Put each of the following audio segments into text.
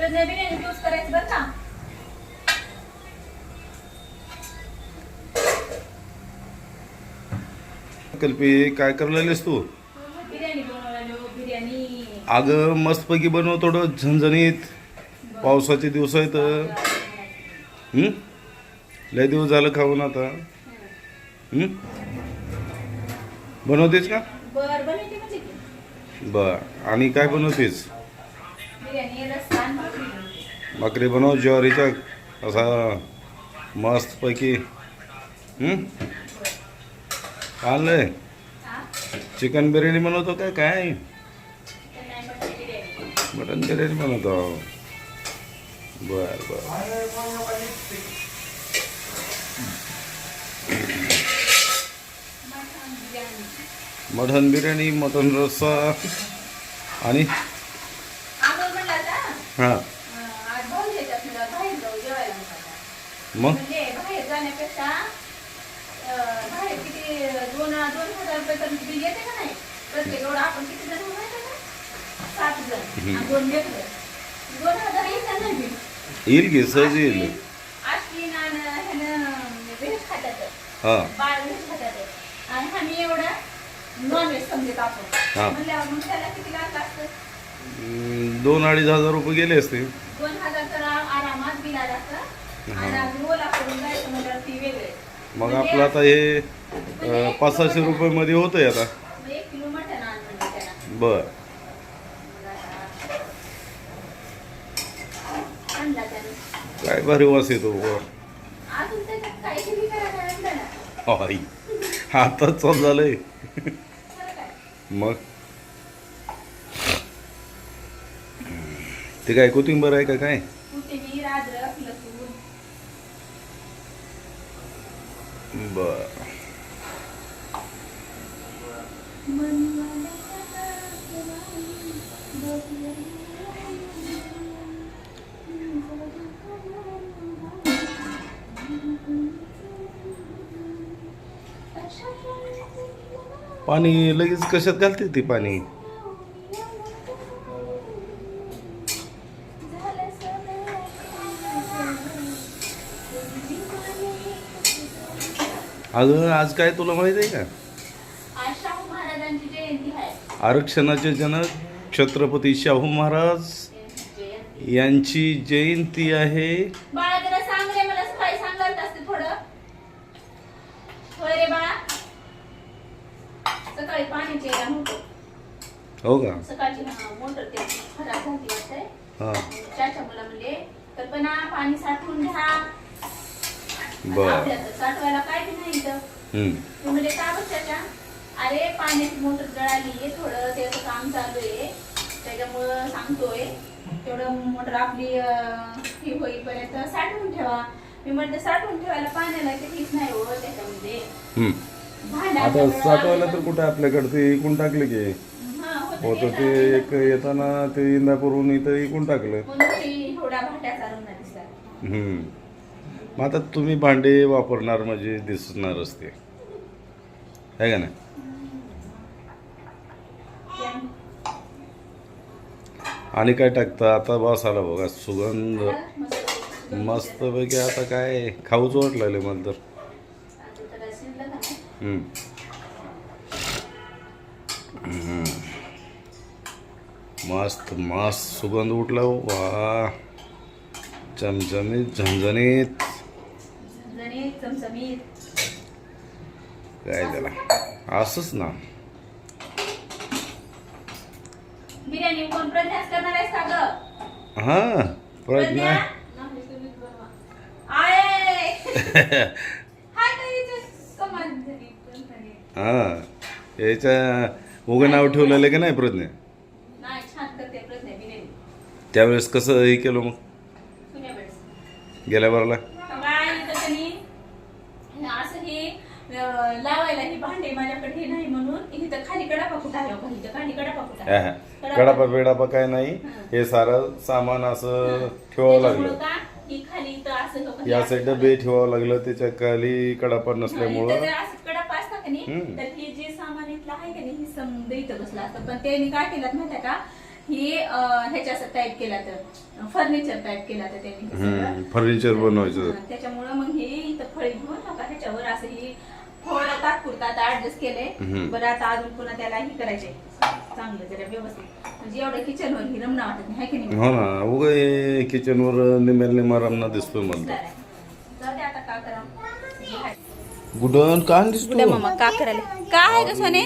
Pragya biryani use करायचं बरं का? कल्पी काय करायलास तू? बिर्याणी बनवलेलो बिर्याणी. अगं मस्तपैकी बनव थोडं झणझणीत. पावसाचे दिवस आहेत. हं? लय दिवस झालं खाऊन आता. हं? बनवतेस का? बर बनवते म्हणजे की. बर. आणि काय बनवतेस? भाकरी बनव ज्वारीच्या असा मस्तपैकी हं? आणलंय चिकन बिर्याणी बनवतो काय? काय? मटन बिर्याणी बनवतो. बर बर. मटन बिर्याणी मटन रस्सा आणि आम्हाला म्हणलं आता हां अं, आज भाऊ येतात मला बाहेर जाऊ जेवायला म्हणतात. मग बाहेर जाण्यापेक्षा बाहेर किती दोन दोन हजार रुपये तर बिल येते का नाही प्रत्येक एवढं आपण किती जण माहिती का सात जण दोन लेकरं दोन हजार येईल का नाही बिल येईल की सहज येईल अश्विन आणि व्हेज हां बाळ व्हेज खातात आणि आम्ही एवढं नॉनव्हेज समजत हा. आपण म्हणल्यावर मग त्याला किती लागलं असतं दोन अडीच हजार रुपये गेले असते. दोन हजार तर आ- आरामात बिल आलं असतं आणि अजून ओला करून जायचं म्हणल्यावर ती वेगळे मग आपलं आता हे अं, पाच सहाशे रुपयेमध्ये होतंय आता. मग एक किलो मटण आण म्हणजे त्याला. बर. आणला त्याने. काय भारी वास येतो वर. अजून त्याच्यात काही किती करायला आणलं ना आई. आता चाल झालंय. काय. मग? ते काय कोथिंबर आहे का काय? कोथिंबीर अद्रक लसूण. बर. पाणी लगेच कशात घालते ती पाणी? अगं आज काय तुला माहीत आहे का? आरक्षणाचे जनक छत्रपती शाहू महाराज यांची जयंती आहे. हो का? सकाळची हा, हा पाणी साठवून घ्या. बर साठवायला काय बी नाही इथं हम्म. मी म्हणले का बघ चाचा अरे पाण्याची मोटर जळाली आहे थोडं त्याचं काम चालू आहे त्याच्यामुळं सांगतोय तेवढं मोटर आपली ही होईपर्यंत साठवून ठेवा मी म्हणते साठवून ठेवायला पाण्याला ते ठीक नाही हो त्याच्यामध्ये. भांड्या आता साठवायला तर. कुठे आपल्याकडे ते इकून टाकले की हा, होतं ते. एक येताना ते इंदापूरहून इथं इकून टाकलं भांड्या चालवून दिसतात हम्म. मग आता तुम्ही भांडे वापरणार म्हणजे दिसणारच ते आहे का नाही? आणि काय टाकतं? आता बस आला बघा सुगंध. मस्तपैकी आता काय? खाऊच वाटलेलं मला तर. मस्त मस्त सुगंध उठला. वा. चमचमीत झणझणीत झणझणीत, चमचमीत. काय त्याला असंच ना. बिर्याणी कोण प्रज्ञाच करणार आहेस का ग? हा प्रज्ञा. आय हाय झाली. हा याच्या उगं नाव ठेवलेलं का नाही प्रज्ञा? नाही छान करते प्रज्ञा बिर्याणी. त्यावेळेस कसं हे केलं मग? वेळेस गेल्या बारला काय इथं त्यांनी असं हे अं, लावायला ही भांडे माझ्याकडे हे नाही म्हणून इथं खाली कडापा कुठं आहे बघा, इथं खाली कडापा कुठं आहे. कडापा बेडापा काय नाही. हे. सारं सामान असं ठेवावं त्याच्यामुळं लागलं. का? की खाली इथं असं हो, या साईड डबे ठेवावं लागलं त्याच्याखाली कडापा इथं नसल्यामुळं. असं कडापा असता का नाही हम्म. तर हे जे सामान इथलं आहे का नाही हे समजा इथं बसलं असतं. पण त्यांनी काय केलं माहिती का? ही अं, ह्याच्या टाईप केला तर फर्निचर टाईप केला तर त्यांनी. हे सगळं. फर्निचर बनवायचं. त्याच्यामुळं मग हे इथं फळी घेऊन नका ह्याच्यावर असं ही थोडं तात्पुरतं आता ऍडजस्ट केलंय हम्म. बरं आता अजून पुन्हा त्याला हे करायचंय. चांगलं जरा व्यवस्थित. म्हणजे एवढं किचनवर ही रमणा वाटत नाही हाय की नाही? हो ना उग किचनवर निमेल निमारांना दिसतोय म्हणतो. जाऊ दे आता का करा जे आहे. गुडन दिसतो मामा का करायला? काय आहे ग सोने?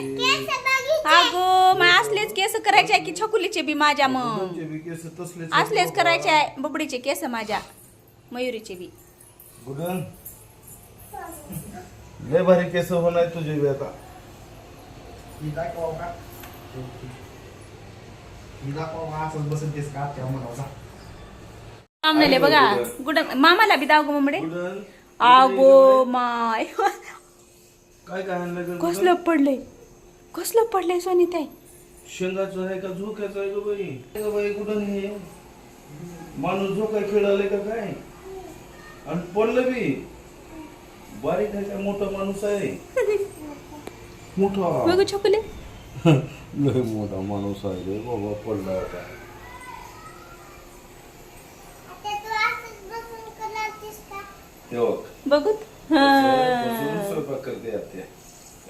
अगो मग असलेच केस करायचे आहे की छकुलीचे बी माझ्या मग? असलेच करायचे आहे बबडीचे केस माझ्या मयुरीचे बी. गुडन? लय भारी केस होणार तुझे बी आता. दाखवा का? दाखवा असंच का? त्या. मामनेले बघा गुड मामाला बी दाव गो ममडे गुडन आगो माय. काय काय आणलं? कसलं पडलंय? कसलं पडलंय सोनी ताई? शेंगाचं आहे का? झोक्याचं आहे ग बाई. ग बाई कुठं हे? माणूस झोका खेळाले का काय? आणि पडलं बी. बारीक आहे का? मोठा माणूस आहे. मोठा. बघू छकुले. लय मोठा माणूस आहे रे बाबा पडला होता बघ. बघू. बसून स्वयंपाक करते आत्या.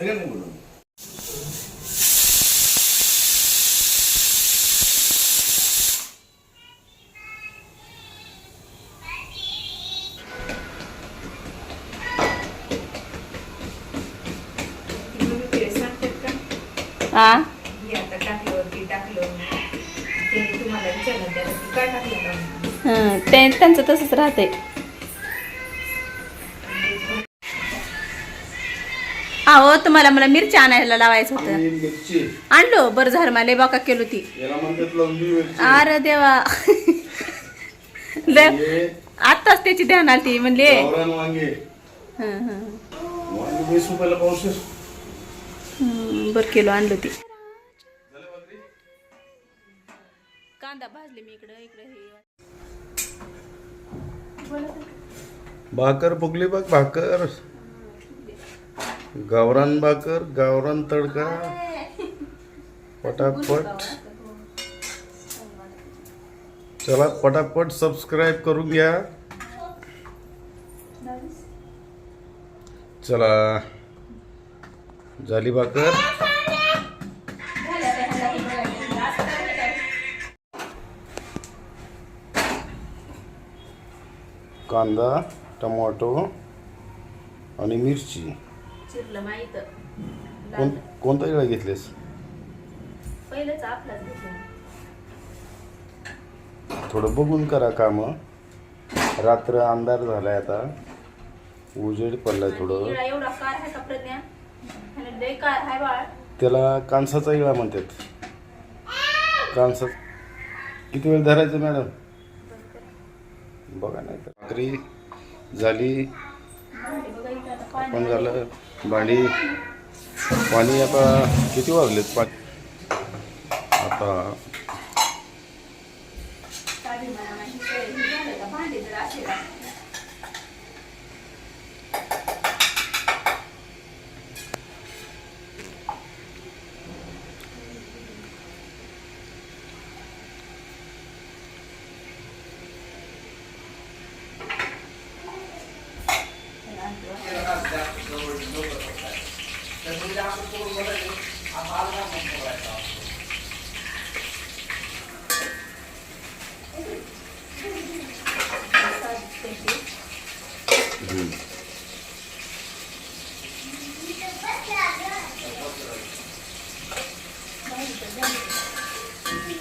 हे नाही बोलून हा ते त्यांचं तसंच राहतंय. अहो तुम्हाला मला मिरची आणायला लावायचं होतं. आणलो बरं झालं मला बाका केलो ती अरे देवा. आत्ताच त्याची ध्यान आली ती म्हणले बरं किलो आणलो ती. कांदा भाजले मी इकडं इकडं भाकर फुगली बघ भाकर. गावरान भाकर गावरान तडका. पटापट. चला पटापट सबस्क्राईब करून घ्या. चला. झाली भाकर. कांदा टमाटो आणि मिरची. कोण कोणता वेळा घेतलेस? थोडं बघून करा काम. रात्र अंधार झालाय आता. उजेड पडलाय थोडं. एवढा त्याला कांसाचा इळा म्हणतात. कांसा किती वेळ धरायचं मॅडम? बघा नाही तर भाकरी झाली. पण झालं भांडी. पाणी आता किती वाजलेत? पाणी आता चावी म्हणा नाही, हे झालं का भांडी जर असेल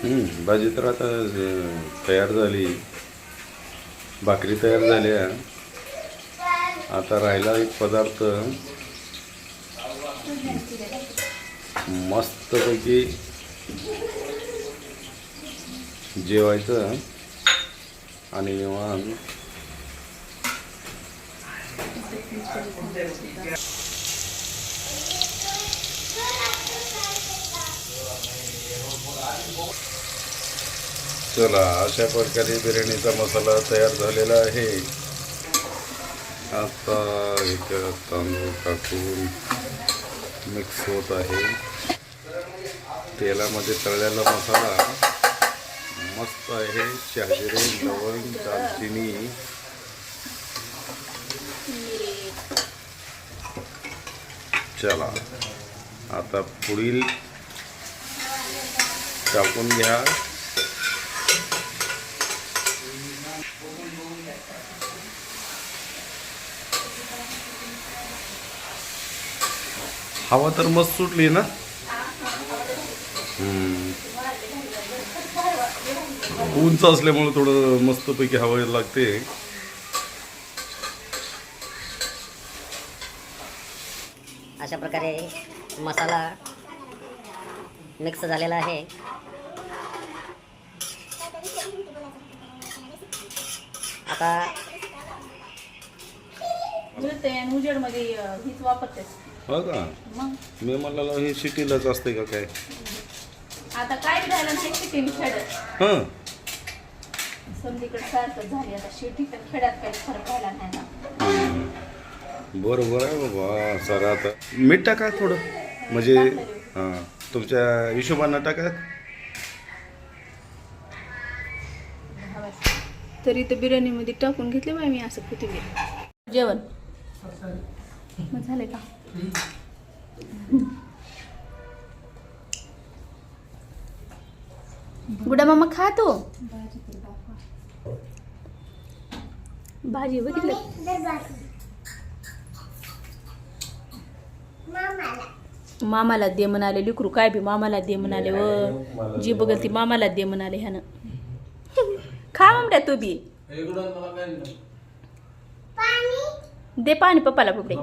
हम्म, भाजी तर आता तयार झाली. भाकरी तयार झाल्या. आता राहिला एक पदार्थ. मस्तपैकी जेवायचं. आणि निवान चला अशा प्रकारे बिर्याणीचा मसाला तयार झालेला आहे. आता इथं तांदूळ टाकून मिक्स होत आहे. तेलामध्ये तळलेला मसाला मस्त आहे. शहाजिरे लवंग दालचिनी. चला आता पुढील टाकून घ्या. हवा तर मस्त सुटली ना? हम्म. उंच असल्यामुळे थोडं मस्तपैकी हवा लागते. अशा प्रकारे मसाला मिक्स झालेला आहे. आता मिळते आणि उजेडमध्ये अं, हीच वापरतेस. हो का? मग? मी म्हणलं हे सिटीलाच असते का काय? आता काय नाही सिटी खेड्यात हां. संधीकडे सारखं झाली. आता शेती तर खेड्यात काही फरक राहिला नाही ना. बरोबर आहे बाबा सर आता. मीठ टाका थोडं. म्हणजे हां तुमच्या हिशोबानं टाका. तरी तर बिर्याणीमध्ये टाकून घेतले बाय मी असं कोथिंबीर जेवण. मग झाले का? गुडा मामा खा तू. भाजी बघितली? मामाला. दे म्हणाले लिकरू काय बी मामाला दे म्हणाले व. जी बघल ती मामाला दे म्हणाले ह्यानं. खा ममड्या तू बी. दे पाणी पप्पाला पपडे